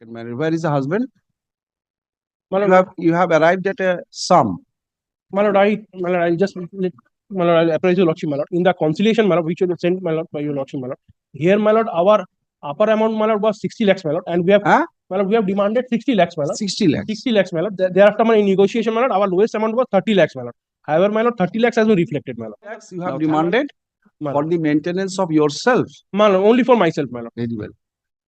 Second marriage. Where is the husband? My You have, you have arrived at a sum. my lord, I, my lord, I just, my lord, I appraise your lordship, my lord, in the conciliation, my lord, which you sent, my lord, by your lordship, my lord. Here, my lord, our upper amount, my lord, was sixty lakhs, my lord, and we have, Huh? my lord, we have demanded sixty lakhs, my lord. Sixty lakhs. Sixty lakhs, my lord. There- Thereafter, my negotiation, my lord, our lowest amount was thirty lakhs, my lord. However, my lord, thirty lakhs has been reflected, my lord. Lakhs you have thank- demanded for the maintenance of yourself. lord, only for myself, my lord. Very well.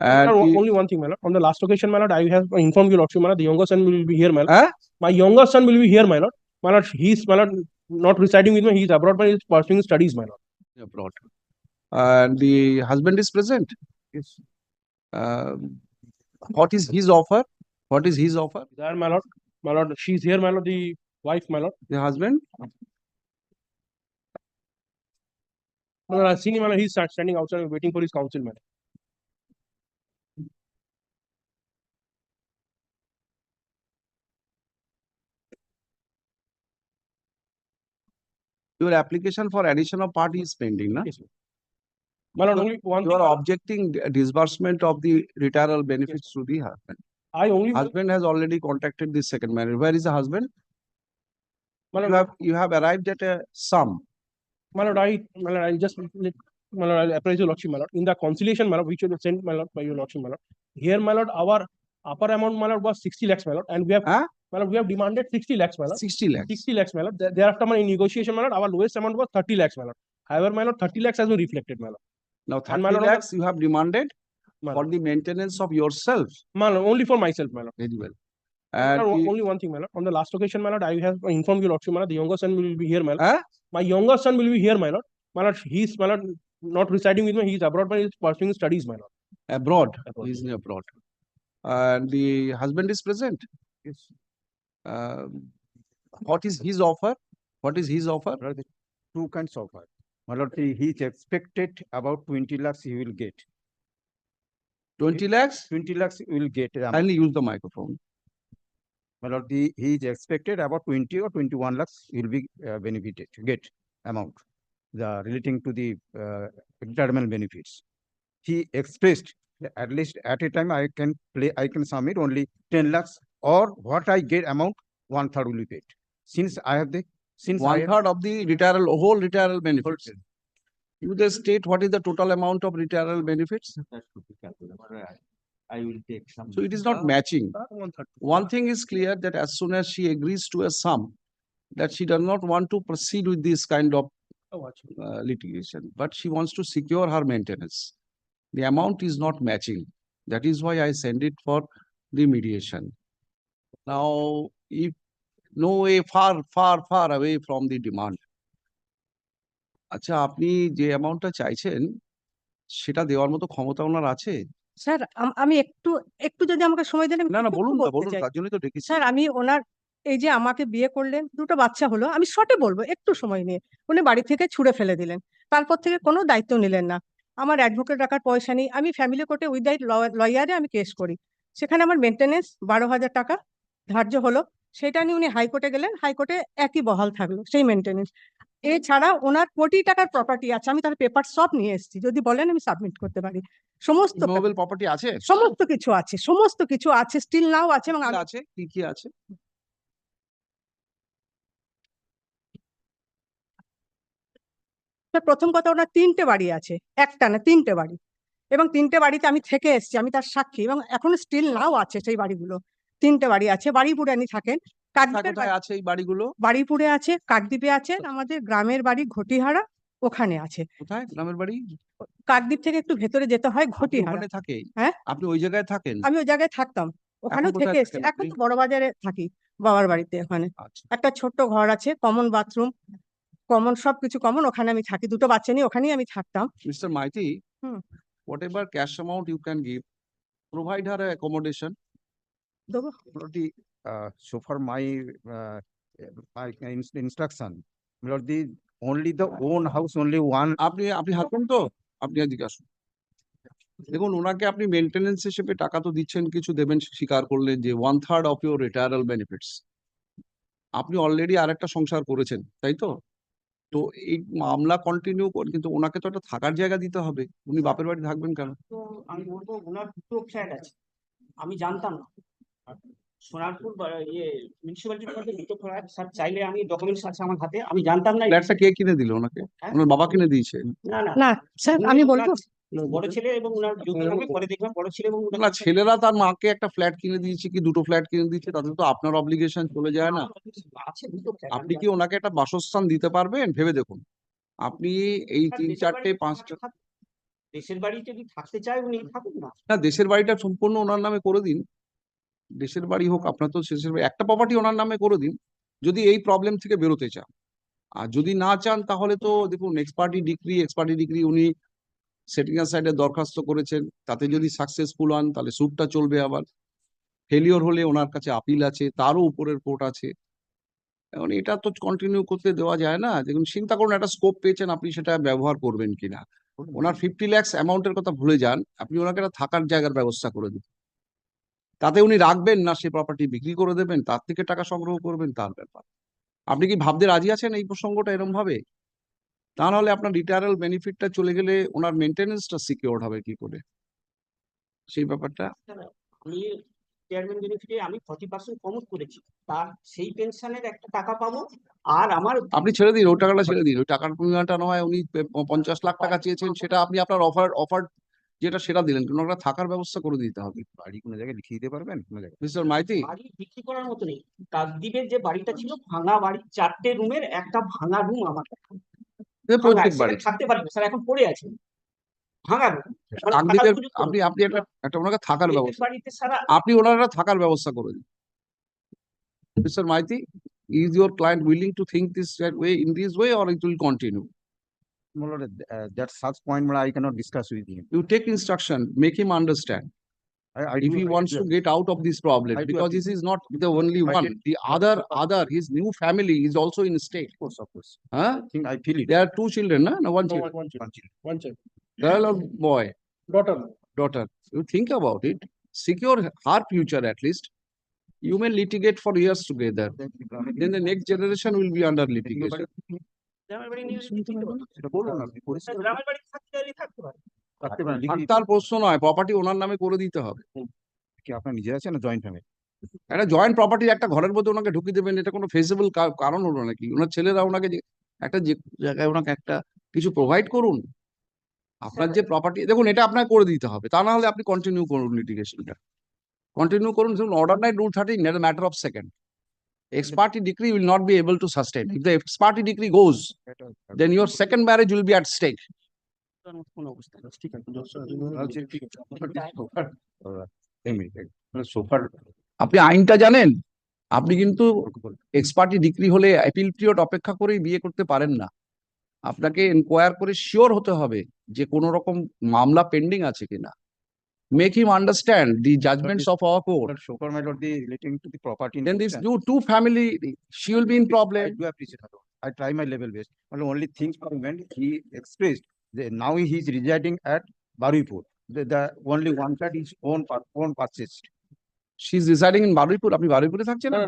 My And lord, the- Only one thing, my lord. On the last occasion, my lord, I have informed you, lordship, my lord, the younger son will be here, my lord. Huh? My younger son will be here, my lord. My lord, he is, my lord, not residing with me, he is abroad, but he is pursuing studies, my lord. abroad. And the husband is present. Yes. Um, What is his offer? What is his offer? There, my lord, my lord, she is here, my lord, the wife, my lord. The husband? My lord, I've seen him, my lord, he's sta- standing outside waiting for his counsel, my lord. Your application for addition of party is pending, na? Yes, sir. My lord, only one You thing, are objecting disbursement of the retirement benefits to the husband. I only, Husband has already contacted the second marriage. Where is the husband? my You lord, have, you have arrived at a sum. my lord, I, my lord, I just, let- my lord, I appraise your lordship, my lord. In the conciliation, my lord, which you have sent, my lord, by your lordship, my lord. Here, my lord, our upper amount, my lord, was sixty lakhs, my lord, and we have, Huh? My lord, we have demanded sixty lakhs, my lord. Sixty lakhs. Sixty lakhs, my lord. There- Thereafter, my negotiation, my lord, our lowest amount was thirty lakhs, my lord. However, my lord, thirty lakhs has been reflected, my lord. Now thirty my lord, lakhs you have demanded for the maintenance of yourself. my lord, only for myself, my lord. Very well. And lord, Only one thing, my lord. On the last occasion, my lord, I have informed you, lord, the younger son will be here, my lord. Huh? My younger son will be here, my lord. My lord, he is, my lord, not residing with me, he is abroad, but he is pursuing studies, my lord. abroad, Abroad. he is abroad. And the husband is present. Yes. Um, What is his offer? What is his offer? There are the two kinds of offer. Lord, he he is expected about twenty lakhs he will get. Twenty lakhs? Twenty lakhs he will get. um, Kindly use the microphone. The he is expected about twenty or twenty-one lakhs he will be uh, benefited, get amount. The relating to the uh, retirement benefits. He expressed at least at a time I can play, I can submit only ten lakhs or what I get amount, one third will be paid. Since I have the, since I One have of the retirement, whole retirement benefits. You just state what is the total amount of retirement benefits? That should be calculated. I I will take some. So it is not matching. One third. One thing is clear that as soon as she agrees to a sum, that she does not want to proceed with this kind of Oh, uh, litigation, but she wants to secure her maintenance. The amount is not matching. That is why I send it for the mediation. Now, if no way far, far, far away from the demand. আচ্ছা আপনি যে অ্যামাউন্টটা চাইছেন সেটা দেওয়ার মতো ক্ষমতা ওনার আছে? স্যার আম- একটু একটু যদি আমাকে সময় দেন না না বলুন না বলুন। তার জন্যই তো ডেকেছি। স্যার আমি ওনার এই যে আমাকে বিয়ে করলেন দুটো বাচ্চা হলো আমি শর্টে বলব একটু সময় নিয়ে। উনি বাড়ি থেকে ছুড়ে ফেলে দিলেন। তারপর থেকে কোনো দায়িত্ব নিলেন না। আমার অ্যাডভোকেট রাখার পয়সা নেই আমি ফ্যামিলি কোর্টে উইদাউট লয়ারে আমি কেস করি। সেখানে আমার মেনটেনেন্স বারো হাজার টাকা ধার্য হলো সেটা নিয়ে উনি হাইকোর্টে গেলেন হাইকোর্টে একই বহাল থাকল সেই মেনটেনেন্স এছাড়া ওনার কোটি টাকার প্রপার্টি আছে আমি তার পেপার সব নিয়ে এসেছি যদি বলেন আমি সাবমিট করতে পারি। সমস্ত মোবাইল প্রপার্টি আছে? সমস্ত কিছু আছে সমস্ত কিছু আছে স্টিল নাও আছে এবং আছে? কি কি আছে? প্রথম কথা ওনার তিনটে বাড়ি আছে একটা না তিনটে বাড়ি। এবং তিনটে বাড়িতে আমি থেকে এসেছি আমি তার সাক্ষী এবং এখনও স্টিল নাও আছে সেই বাড়িগুলো। তিনটে বাড়ি আছে বাড়িপুরে উনি থাকেন আছে এই বাড়িগুলো? বাড়িপুরে আছে কাকদ্বীপে আছে আমাদের গ্রামের বাড়ি ঘটিহারা ওখানে আছে। কোথায়? গ্রামের বাড়ি? কাকদ্বীপ থেকে একটু ভেতরে যেতে হয় ঘটিহারা। ওখানে থাকে হ্যাঁ? আপনি ওই জায়গায় থাকেন? আমি ওই জায়গায় থাকতাম। ওখানেও থেকে এসেছি। এখন তো বড় বাজারে থাকি বাবার বাড়িতে ওখানে। আচ্ছা। একটা ছোট্ট ঘর আছে কমন বাথরুম কমন সবকিছু কমন ওখানে আমি থাকি। দুটো বাচ্চা নিয়ে ওখানেই আমি থাকতাম। Mr. Mighty, Hmm. whatever cash amount you can give, provide her a Lord, the, uh, so far my, uh, my instruction, Lord, the, only the own house, only one, আপনি আপনি হাঁটবেন তো? আপনি এদিকে আসুন। দেখুন ওনাকে আপনি মেনটেনেন্স হিসেবে টাকা তো দিচ্ছেন কিছু দেবেন স্বীকার করলেন যে one third of your retiral benefits আপনি অলরেডি আরেকটা সংসার করেছেন তাই তো? তো এই মামলা কন্টিনিউ কিন্তু ওনাকে তো একটা থাকার জায়গা দিতে হবে। উনি বাপের বাড়ি থাকবেন কেন? আমি বলব ওনার দুটো ফ্ল্যাট আছে। আমি জানতাম না। সোনারপুর ইয়ে মিউনিসিপ্যালিটির মধ্যে দুটো ফ্ল্যাট স্যার চাইলে আমি ডকুমেন্টস আছে আমার হাতে। আমি জানতাম না ফ্ল্যাটটা কে কিনে দিল ওনাকে? হ্যাঁ? ওনার বাবা কিনে দিয়েছে? না না। না স্যার আমি বলব। বড় ছেলে এবং ওনার যৌথ নামে পরে দেখলাম বড় ছেলে এবং না ছেলেরা তার মাকে একটা ফ্ল্যাট কিনে দিয়েছে কি দুটো ফ্ল্যাট কিনে দিয়েছে তাতে তো আপনার অব্লিগেশন চলে যায় না। আছে দুটো আপনি কি ওনাকে একটা বাসস্থান দিতে পারবেন? ভেবে দেখুন। আপনি এই তিন চারটে পাঁচটা দেশের বাড়িতে যদি থাকতে চায় উনি থাকুন না। না দেশের বাড়িটা সম্পূর্ণ ওনার নামে করে দিন। দেশের বাড়ি হোক আপনার তো শেষের বাড়ি একটা প্রপার্টি ওনার নামে করে দিন যদি এই প্রবলেম থেকে বেরোতে চান। আর যদি না চান তাহলে তো দেখুন ex parte decree ex parte decree উনি সেটিং সাইডে দরখাস্ত করেছেন তাতে যদি সাকসেসফুল হন তাহলে স্যুটটা চলবে আবার। ফেলিওর হলে ওনার কাছে আপিল আছে তারও উপরের কোর্ট আছে। এখন এটা তো কন্টিনিউ করতে দেওয়া যায় না। দেখুন চিন্তা করুন একটা স্কোপ পেয়েছেন আপনি সেটা ব্যবহার করবেন কিনা। ওনার ফিফটি ল্যাক্স অ্যামাউন্টের কথা ভুলে যান আপনি ওনাকে একটা থাকার জায়গার ব্যবস্থা করে দিন। তাতে উনি রাখবেন না সে প্রপার্টি বিক্রি করে দেবেন তার থেকে টাকা সংগ্রহ করবেন তার ব্যাপার। আপনি কি ভাবতে রাজি আছেন এই প্রসঙ্গটা এরকম ভাবে তা নাহলে আপনার রিটায়ারাল বেনিফিটটা চলে গেলে ওনার মেনটেনেন্সটা সিকিউরড হবে কি করে? সেই ব্যাপারটা? আমি চেয়ারম্যান বেনিফিটে আমি ফর্টি পার্সেন্ট কমত করেছি। তার সেই পেনশনের একটা টাকা পাবো আর আমার আপনি ছেড়ে দিন ওই টাকাটা ছেড়ে দিন। ওই টাকার পরিমাণটা নয় উনি পঞ্চাশ লাখ টাকা চেয়েছেন সেটা আপনি আপনার অফার অফার যেটা সেটা দিলেন। কিন্তু ওনাকে থাকার ব্যবস্থা করে দিতে হবে। বাড়ি কোনো জায়গায় লিখিয়ে দিতে পারবেন? কোনো জায়গায়? মিস্টার মাইতি বাড়ি বিক্রি করার মতো নেই। কাকদ্বীপের যে বাড়িটা ছিল ভাঙা বাড়ি চারটে রুমের একটা ভাঙা রুম আমার প্রত্যেক বাড়ি। থাকতে পারি না স্যার এখন পড়ে আছে। ভাঙা কাকদ্বীপের থাকার আপনি আপনি একটা একটা ওনাকে থাকার ব্যবস্থা। বাড়িতে সারা আপনি ওনার থাকার ব্যবস্থা করে দিন। Mister Maiti is your client willing to think this way in this way or it will continue? My lord, uh, that such point my lord, I cannot discuss with him. you take instruction make him understand. I, I if do- he wants to get out of this problem I do because this is not the only I one. did- the other other his new family is also in state. Of course, of course. huh? I think I feel it. there are two children no, no one No, child. one, one child, One child. one child, girl or boy? Daughter. daughter. You think about it. Secure her future at least. You may litigate for years together. Then the next generation will be under litigation গ্রামের বাড়ি নিয়ে দিতে পারব। সেটা বলুন আপনি পরিষ্কার গ্রামের বাড়ি থাকতে চাইলে থাকতে পারে রাখতে পারেন। তার প্রশ্ন নয় প্রপার্টি ওনার নামে করে দিতে হবে। কি আপনার নিজের আছে না জয়েন্ট ফ্যামিলি একটা জয়েন্ট প্রপার্টি একটা ঘরের মধ্যে ওনাকে ঢুকিয়ে দেবেন এটা কোনো ফেসিবল কারণ হলো নাকি? ওনার ছেলেরা ওনাকে যে একটা যে জায়গায় ওনাকে একটা কিছু প্রোভাইড করুন। আপনার যে প্রপার্টি দেখুন এটা আপনাকে করে দিতে হবে। তা না হলে আপনি কন্টিনিউ করুন লিটিগেশনটা কন্টিনিউ করুন order nine rule thirteen matter of second ex ex decree goes then your second marriage will be at stake কোন অবস্থা নেই। ঠিক আছে, just, uh, বলছি, ঠিক আছে। সোফার আপনি আইনটা জানেন? আপনি কিন্তু এক্সপার্টি ডিগ্রি হলে অ্যাপিল পিরিয়ড অপেক্ষা করেই বিয়ে করতে পারেন না। আপনাকে এনকোয়ার করে শিওর হতে হবে যে কোনো রকম মামলা পেন্ডিং আছে কিনা। Make him understand the judgments of our court so far my lord, the relating to the property. in then this question. To to family she will be in I do appreciate that. I try my level best. Only only things for when he expressed, that now he is residing at Baripur. The, the only one that is own, own purchased. She is residing in Baruipur আপনি বারুইপুরে থাকছেন না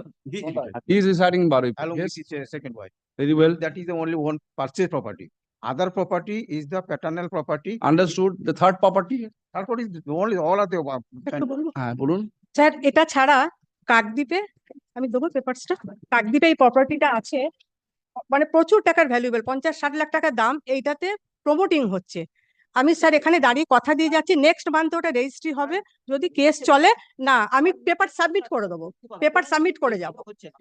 He is residing is residing along yes with his uh, second wife. Very well That is the only one purchase property. Other property is the paternal property. Understood the third property Therefore is the only, all of the. হ্যাঁ বলুন। Sir এটা ছাড়া কাকদ্বীপে আমি দেবো পেপারসটা কাকদ্বীপে এই প্রপার্টিটা আছে। মানে প্রচুর টাকার ভ্যালুয়েবল পঞ্চাশ ষাট লাখ টাকার দাম এইটাতে প্রমোটিং হচ্ছে। আমি স্যার এখানে দাঁড়িয়ে কথা দিয়ে যাচ্ছি নেক্সট মান্থে ওটা রেজিস্ট্রি হবে। যদি কেস চলে না আমি পেপার সাবমিট করে দেবো। পেপার সাবমিট করে যাব।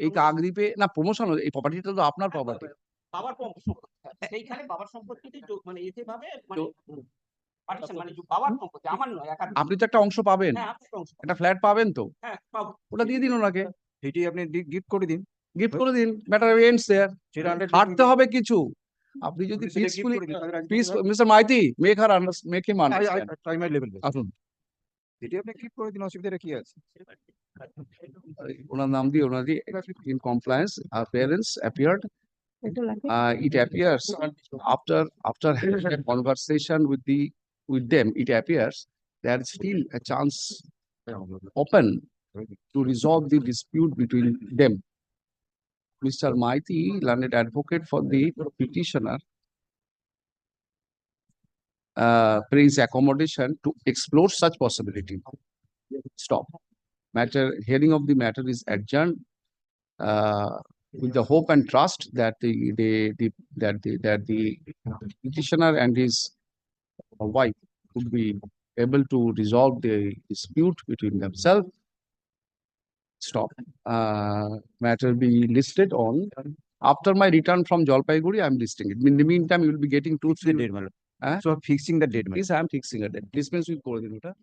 এই কাকদ্বীপে না প্রমোশন এই প্রপার্টিটা তো আপনার প্রপার্টি বাবার পম- সম্পত্তি। সেইখানে বাবার সম্পত্তিতে মানে এতে ভাবে মানে মানে আপনি তো একটা অংশ পাবেন। হ্যাঁ। একটা ফ্ল্যাট পাবেন তো? হ্যাঁ ওটা দিয়ে দিন ওনাকে। সেটি আপনি গিফট করে দিন। গিফট করে দিন। ম্যাটার এন্ডস দেয়ার হবে কিছু। আপনি যদি peacefully peace mister Maiti make her make him understand best. আসুন। সেটি আপনি gift করে দিন, অসুবিধাটা কি আছে? ওনার নাম দিয়ে ওনার দিয়ে in compliance R parents appeared uh, it appears after after having a conversation with the with them it appears there is still a chance open to resolve the dispute between them mr maiti learned advocate for the petitioner uh prays accommodation to explore such possibility stop. Matter, hearing of the matter is adjourned. Uh, with the hope and trust that the, the, the that the that the petitioner and his wife would be able to resolve the dispute between themselves. Stop. Uh, matter be listed on after my return from Jalpaiguri. I'm listing it. In the meantime, you will be getting two three. So fixing the date. Please, I'm fixing a date. Dispense with Korodinota.